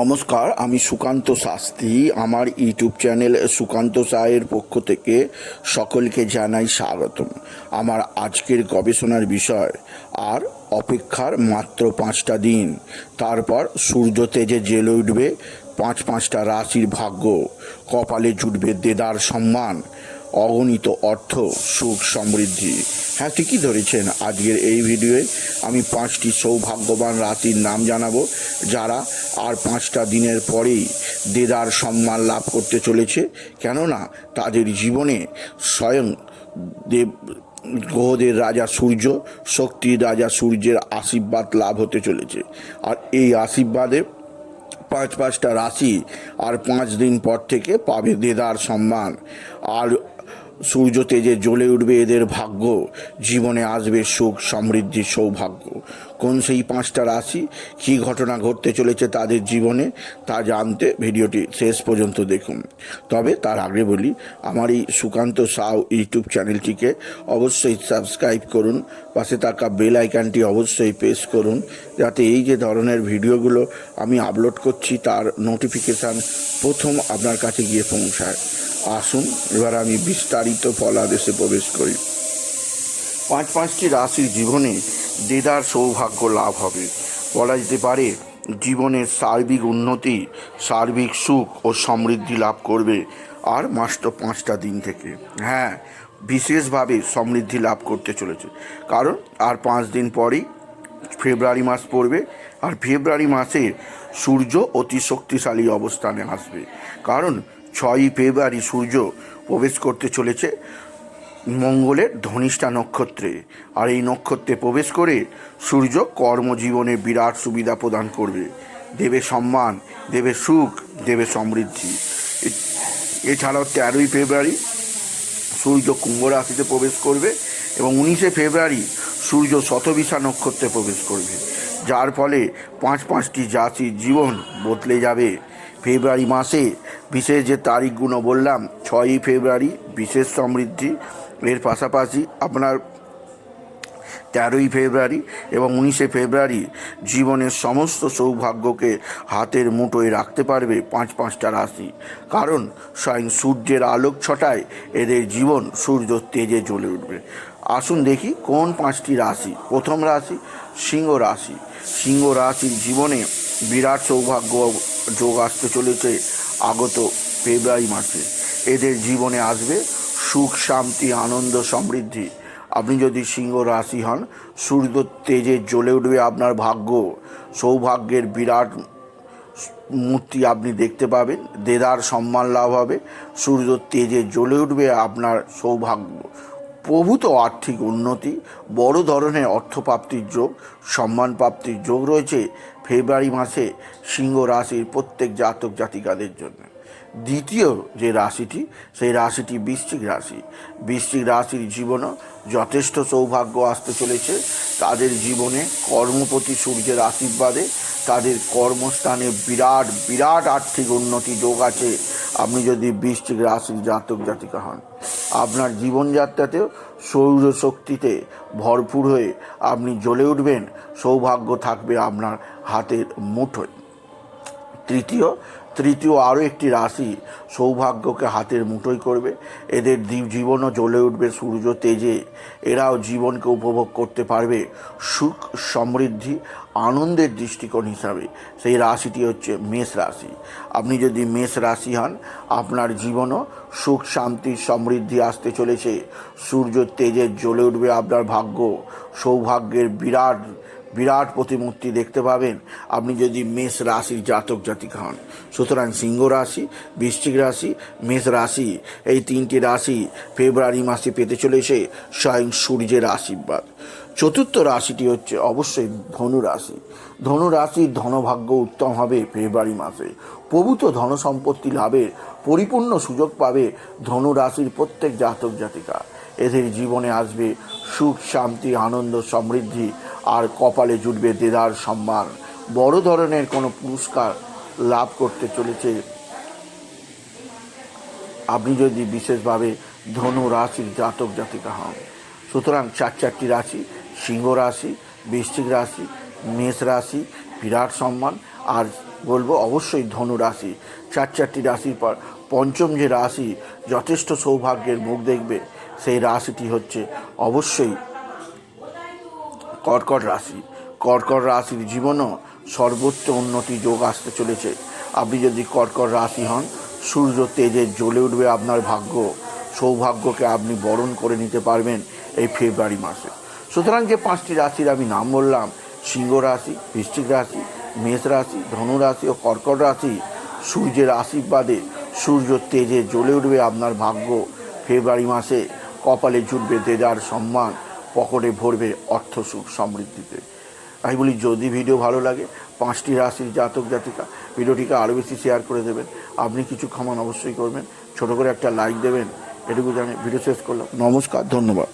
নমস্কার, আমি সুকান্ত শাস্ত্রী। আমার ইউটিউব চ্যানেল সুকান্ত সায়ের পক্ষ থেকে সকলকে জানাই স্বাগতম। আমার আজকের গবেষণার বিষয়, আর অপেক্ষার মাত্র পাঁচটা দিন। তারপর সূর্য তেজে জেলে উঠবে, পাঁচ পাঁচটা রাশির ভাগ্য। কপালে জুটবে দেদার সম্মান। অগণিত অর্থ, সুখ সমৃদ্ধি। হ্যাঁ ঠিকই ধরেছেন আজকের এই ভিডিওয়ে। আমি পাঁচটি সৌভাগ্যবান রাশির নাম জানাব, যারা আর পাঁচটা দিনের পরেই দেদার সম্মান লাভ করতে চলেছে। কেননা, তাদের জীবনে স্বয়ং দেব, গ্রহদের রাজা সূর্য, শক্তির রাজা সূর্যের আশীর্বাদ লাভ হতে চলেছে। আর এই আশীর্বাদে পাঁচ পাঁচটা রাশি আর পাঁচ দিন পর থেকে পাবে দেদার সম্মান। আর সূর্য তেজে জ্বলে উঠবে এদের ভাগ্য, জীবনে আসবে সুখ, সমৃদ্ধি, সৌভাগ্য। কোন সেই পাঁচটা রাশি? কী ঘটনা ঘটতে চলেছে তাদের জীবনে? তা জানতে ভিডিওটি শেষ পর্যন্ত দেখুন। তবে তার আগে বলি, আমার এই সুকান্ত সাউ ইউটিউব চ্যানেলটিকে অবশ্যই সাবস্ক্রাইব করুন। পাশে থাকা বেল আইকনটি অবশ্যই প্রেস করুন, যাতে এই যে ধরনের ভিডিওগুলো আমি আপলোড করছি, তার নোটিফিকেশান প্রথম আপনার কাছে গিয়ে পৌঁছায়। আসুন, এবার আমি বিস্তারিত ফলাদেশে প্রবেশ করি। পাঁচ পাঁচটি রাশির জীবনে দেদার সৌভাগ্য লাভ হবে। বলা যেতে পারে, জীবনের সার্বিক উন্নতি, সার্বিক সুখ ও সমৃদ্ধি লাভ করবে আর মাত্র পাঁচটা দিন থেকে। হ্যাঁ বিশেষভাবে সমৃদ্ধি লাভ করতে চলেছে। কারণ আর পাঁচ দিন পরেই ফেব্রুয়ারি মাস পড়বে আর ফেব্রুয়ারি মাসে সূর্য অতি শক্তিশালী অবস্থানে আসবে। কারণ ছয়ই ফেব্রুয়ারি সূর্য প্রবেশ করতে চলেছে মঙ্গলের ধনিষ্ঠা নক্ষত্রে। আর এই নক্ষত্রে প্রবেশ করে সূর্য কর্মজীবনে বিরাট সুবিধা প্রদান করবে। দেবে সম্মান দেবে সুখ দেবে সমৃদ্ধি। এছাড়াও তেরোই ফেব্রুয়ারি সূর্য কুম্ভ রাশিতে প্রবেশ করবে এবং উনিশে ফেব্রুয়ারি সূর্য শতবিশা নক্ষত্রে প্রবেশ করবে। যার ফলে পাঁচ পাঁচটি জাতির জীবন বদলে যাবে। ফেব্রুয়ারি মাসে বিশেষ যে তারিখগুলো বললাম, ছয়ই ফেব্রুয়ারি, বিশেষ সমৃদ্ধি। এর পাশাপাশি আপনার তেরোই ফেব্রুয়ারি এবং উনিশে ফেব্রুয়ারি জীবনের সমস্ত সৌভাগ্যকে হাতের মুঠোয় রাখতে পারবে পাঁচ পাঁচটা রাশি। কারণ স্বয়ং সূর্যের আলোক ছটায় এদের জীবন সূর্য তেজে জ্বলে উঠবে। আসুন দেখি কোন পাঁচটি রাশি। প্রথম রাশি সিংহ রাশি। সিংহ রাশির জীবনে বিরাট সৌভাগ্য যোগ আসতে চলেছে। আগত ফেব্রুয়ারি মাসে এদের জীবনে আসবে সুখ, শান্তি, আনন্দ, সমৃদ্ধি। আপনি যদি সিংহ রাশি হন, সূর্য তেজে জ্বলে উঠবে আপনার ভাগ্য। সৌভাগ্যের বিরাট মূর্তি আপনি দেখতে পাবেন। দেদার সম্মান লাভ হবে। সূর্য তেজে জ্বলে উঠবে আপনার সৌভাগ্য। প্রভূত আর্থিক উন্নতি, বড় ধরনের অর্থপ্রাপ্তির যোগ সম্মান প্রাপ্তির যোগ রয়েছে ফেব্রুয়ারি মাসে সিংহ রাশির প্রত্যেক জাতক জাতিকাদের জন্য। দ্বিতীয় যে রাশিটি, সেই রাশিটি বৃশ্চিক রাশি। বৃশ্চিক রাশির জীবনও যথেষ্ট সৌভাগ্য আসতে চলেছে। তাদের জীবনে কর্মপতি সূর্যের আশীর্বাদে তাদের কর্মস্থানে বিরাট বিরাট আর্থিক উন্নতি যোগ আছে। আপনি যদি বৃশ্চিক রাশির জাতক জাতিকা হন আপনার জীবনযাত্রাতেও সৌরশক্তিতে ভরপুর হয়ে আপনি জ্বলে উঠবেন সৌভাগ্য থাকবে আপনার হাতের মুঠোয়। তৃতীয় তৃতীয় আরও একটি রাশি সৌভাগ্যকে হাতের মুঠোয় করবে। এদের জীবনও জ্বলে উঠবে, সূর্য তেজে। এরাও জীবনকে উপভোগ করতে পারবে সুখ, সমৃদ্ধি, আনন্দের দৃষ্টিকোণ হিসাবে। সেই রাশিটি হচ্ছে মেষ রাশি। আপনি যদি মেষ রাশি হন, আপনার জীবনও সুখ, শান্তি, সমৃদ্ধি আসতে চলেছে। সূর্য তেজে জ্বলে উঠবে আপনার ভাগ্য। সৌভাগ্যের বিরাট বিরাট প্রতিমূর্তি দেখতে পাবেন। আপনি যদি মেষ রাশির জাতক জাতিকা হন, সুতরাং সিংহ রাশি, বৃশ্চিক রাশি, মেষ রাশি, এই তিনটি রাশি ফেব্রুয়ারি মাসে পেতে চলেছে স্বয়ং সূর্যের আশীর্বাদ। চতুর্থ রাশিটি হচ্ছে অবশ্যই ধনু রাশি। ধনু রাশির ধনভাগ্য উত্তম হবে ফেব্রুয়ারি মাসে। প্রভূত ধন সম্পত্তি লাভের পরিপূর্ণ সুযোগ পাবে ধনু রাশির প্রত্যেক জাতক জাতিকা। এদের জীবনে আসবে সুখ, শান্তি, আনন্দ, সমৃদ্ধি আর কপালে জুটবে দেদার সম্মান। বড় ধরনের কোনো পুরস্কার লাভ করতে চলেছে। আপনি যদি বিশেষভাবে ধনু রাশির জাতক জাতিকা হন, সুতরাং চার চারটি রাশি, সিংহ রাশি, বৃশ্চিক রাশি, মেষ রাশি, বিরাট সম্মান, আর বলব অবশ্যই ধনু রাশি। চার চারটি রাশির পর পঞ্চম যে রাশি যথেষ্ট সৌভাগ্যের মুখ দেখবে, সেই রাশিটি হচ্ছে অবশ্যই কর্কট রাশি। কর্কট রাশির জীবনও সর্বোচ্চ উন্নতি যোগ আসতে চলেছে। আপনি যদি কর্কট রাশি হন, সূর্য তেজে জ্বলে উঠবে আপনার ভাগ্য। সৌভাগ্যকে আপনি বরণ করে নিতে পারবেন এই ফেব্রুয়ারি মাসে। সুতরাং যে পাঁচটি রাশির আমি নাম বললাম, সিংহ রাশি, বৃশ্চিক রাশি, মেষ রাশি, ধনু রাশি ও কর্কট রাশি, সূর্যের আশীর্বাদে সূর্য তেজে জ্বলে উঠবে আপনার ভাগ্য। ফেব্রুয়ারি মাসে কপালে জুটবে দেদার সম্মান। পকেটে ভরবে অর্থ সুখ সমৃদ্ধিতে। আমি বলি, যদি ভিডিও ভালো লাগে, পাঁচটি রাশির জাতক, জাতিকা, ভিডিওটিকে আরও বেশি শেয়ার করে দেবেন। আপনি কিছু ক্ষমান অবশ্যই করবেন। ছোট করে একটা লাইক দেবেন। এটুকু জানি ভিডিও শেষ করলাম। নমস্কার, ধন্যবাদ।